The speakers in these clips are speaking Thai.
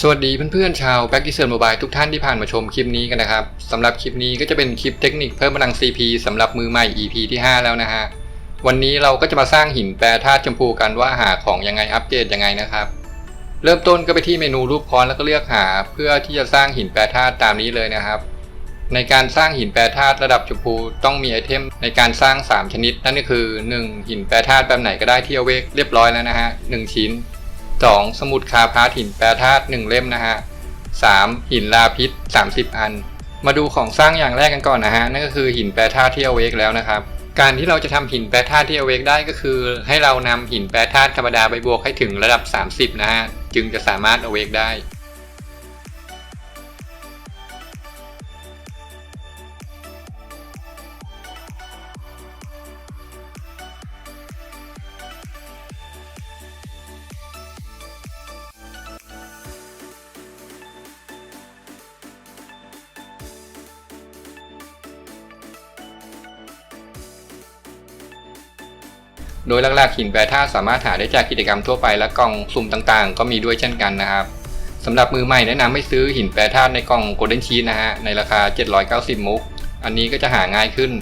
สวัสดีเพื่อนๆชาว b a c k d i s e r Mobile ทุกท่านที่ผ่านมาชมคลิปนี้กันนะครับสำหรับคลิปนี้ก็จะเป็นคลิปเทคนิคเพิ่มพลัง CP สำหรับมือใหม่ EP ที่ 5 แล้วนะฮะวันนี้เราก็จะมาสร้างหินแปรธาตุชมพูกันว่าหาของยังไงอัปเกรดยังไงนะครับ เริ่มต้นก็ไปที่เมนูรูปค้อนแล้วก็เลือกหา เพื่อที่จะสร้างหินแปรธาตุตามนี้เลยนะครับ ในการสร้างหินแปรธาตุระดับชมพูต้องมีไอเทมในการสร้าง 3 ชนิด นั่นก็คือ 1. หินแปรธาตุแบบไหนก็ได้ที่เอาเวกเรียบร้อยแล้วนะฮะ1ชิ้น 2. สมุดคาพาหินแปรธาตุ1เล่มนะฮะ 3. หินลาพิษ 30 อัน มาดูของสร้างอย่างแรกกันก่อนนะฮะ นั่นก็คือหินแปรธาตุที่เอาเวกแล้วนะครับ การที่เราจะทำหินแปรธาตุที่เอาเวกได้ก็คือ ให้เรานำหินแปรธาตุธรรมดาไปบวกให้ถึงระดับ 30 นะฮะ จึงจะสามารถเอาเวกได้ โดยหลักๆหินแปรธาตุสามารถหาได้จากกิจกรรมทั่วไปและกล่องสุ่มต่างๆ ก็มีด้วยเช่นกันนะครับสำหรับมือใหม่แนะนำให้ซื้อหินแปรธาตุในกล่อง Golden Sheet นะฮะในราคา 790 มุก อันนี้ก็จะหาง่ายขึ้น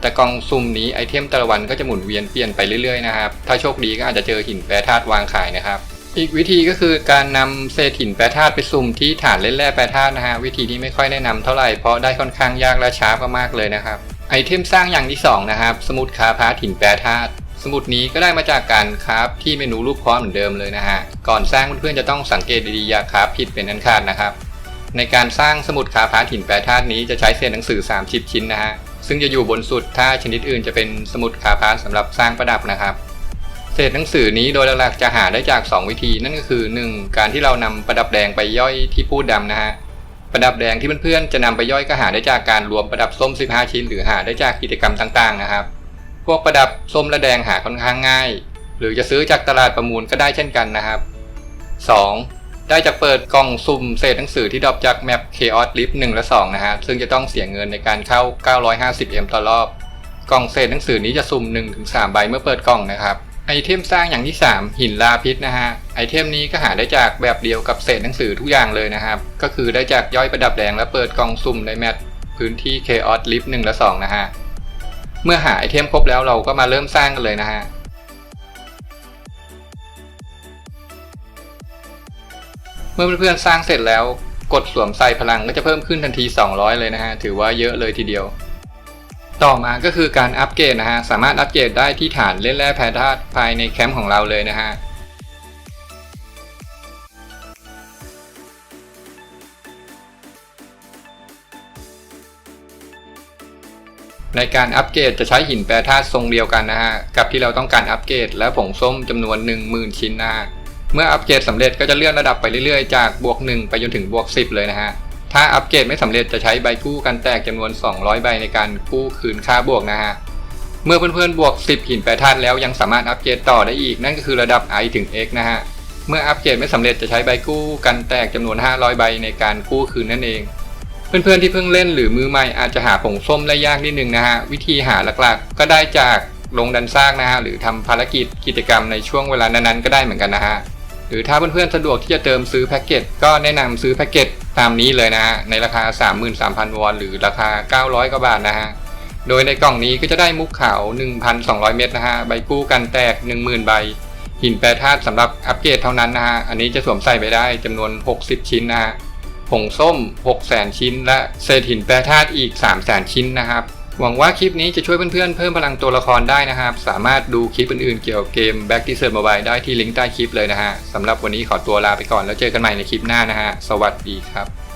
แต่กล่องสุ่มนี้ไอเทมแต่ละวันก็จะหมุนเวียนเปลี่ยนไปเรื่อยๆนะครับถ้าโชคดีก็อาจจะเจอหินแปรธาตุวางขายนะครับ อีกวิธีก็คือการนำเศษหินแปรธาตุไปสุ่มที่ฐานเล่นแร่แปรธาตุนะฮะวิธีนี้ไม่ค่อยแนะนำเท่าไหร่เพราะได้ค่อนข้างยากและช้ามากๆเลยนะครับไอเทมสร้างอย่างที่สองนะครับสมุดคาพาหินแปรธาตุ สมุดนี้ก็ได้มาจากการคราฟที่เมนูรูปค้อนเหมือนเดิมเลยนะฮะ ก่อนสร้างเพื่อนๆจะต้องสังเกตดีๆอย่าคราฟผิดเป็นอันขาดนะครับ ในการสร้างสมุดคาพาร์ทหินแปรธาตุนี้จะใช้เศษหนังสือ30ชิ้นนะฮะ ซึ่งจะอยู่บนสุดถ้าชนิดอื่นจะเป็นสมุดคาพาร์ทสำหรับสร้างประดับนะครับเศษหนังสือนี้โดยหลักๆจะหาได้จาก 2 วิธีนั่นก็คือ 1. การที่เรานำประดับแดงไปย่อยที่พูดดำนะฮะประดับแดงที่เพื่อนๆจะนำไปย่อยก็หาได้จากการรวมประดับส้ม 15 ชิ้น หรือหาได้จากกิจกรรมต่างๆนะครับ พวกประดับส้มและแดงหาค่อนข้างง่าย หรือจะซื้อจากตลาดประมูลก็ได้เช่นกันนะครับ 2. ได้จากเปิดกล่องสุ่มเศษหนังสือที่ดรอปจากแมป Chaos Lift 1 และ 2 นะฮะ ซึ่งจะต้องเสียเงินในการเข้า 950M ต่อรอบ กล่องเศษหนังสือนี้จะสุ่ม 1-3 ใบเมื่อเปิดกล่องนะครับ ไอเทมสร้างอย่างที่ 3 หินลาพิษนะฮะ ไอเทมนี้ก็หาได้จากแบบเดียวกับเศษหนังสือทุกอย่างเลยนะครับ ก็คือได้จากย่อยประดับแดงและเปิดกล่องสุ่มในแมปพื้นที่ Chaos Lift 1 และ 2 นะฮะ เมื่อหาไอเทมครบแล้วเราก็มาเริ่มสร้างกันเลยนะฮะเมื่อเพื่อนๆสร้างเสร็จแล้วกดสวมใส่พลังก็จะเพิ่มขึ้นทันที 200 เลยนะฮะ ถือว่าเยอะเลยทีเดียว ต่อมาก็คือการอัปเกรดนะฮะ สามารถอัปเกรดได้ที่ฐานเล่นแร่แพทธาตุภายในแคมป์ของเราเลยนะฮะ ในการอัปเกรดจะใช้หินแปรธาตุทรงเดียวกันนะฮะกับที่เราต้องการอัปเกรดและผงส้มจำนวน 10,000 ชิ้นนะฮะเมื่ออัปเกรดสำเร็จก็จะเลื่อนระดับไปเรื่อยๆ จากบวก 1 ไปจนถึงบวก 10 เลยนะฮะถ้าอัปเกรดไม่สำเร็จจะใช้ใบกู้กันแตกจำนวน 200 ใบในการกู้คืนค่าบวกนะฮะเมื่อเพื่อนๆบวก 10 หินแปรธาตุแล้วยังสามารถอัปเกรดต่อได้อีก นั่นก็คือระดับ I ถึง X นะฮะเมื่ออัปเกรดไม่สำเร็จจะใช้ใบกู้กันแตกจำนวน 500 ใบในการกู้คืนนั่นเอง เพื่อนๆที่เพิ่งเล่นหรือมือใหม่อาจจะหาผงส้มได้ยากนิดนึงนะฮะวิธีหาหลักๆ ก็ได้จากลงดันซากนะฮะหรือทำภารกิจกิจกรรมในช่วงเวลานั้นๆก็ได้เหมือนกันนะฮะหรือถ้าเพื่อนๆสะดวกที่จะเติมซื้อแพ็กเกจก็แนะนำซื้อแพ็กเกจตามนี้เลยนะฮะในราคา 33,000 วอนหรือราคา 900กว่าบาทนะฮะโดยในกล่องนี้ก็จะได้มุกขาว 1,200 เม็ดนะฮะใบกู้กันแตก 10,000 ใบ หินแปรธาตุสำหรับอัปเกรดเท่านั้นนะฮะอันนี้จะสวมใส่ไปได้จำนวน 60 ชิ้นนะฮะ ผงส้ม 600,000 ชิ้น และเศษหินแปรธาตุอีก 300,000 ชิ้นนะครับหวังว่าคลิปนี้จะช่วยเพื่อนๆเพิ่มพลังตัวละครได้นะครับ สามารถดูคลิปอื่นๆเกี่ยวกับเกม Back to s e r v e Mobile ได้ที่ลิงก์ใต้คลิปเลยนะฮะสำหรับวันนี้ขอตัวลาไปก่อนแล้วเจอกันใหม่ในคลิปหน้านะฮะสวัสดีครับ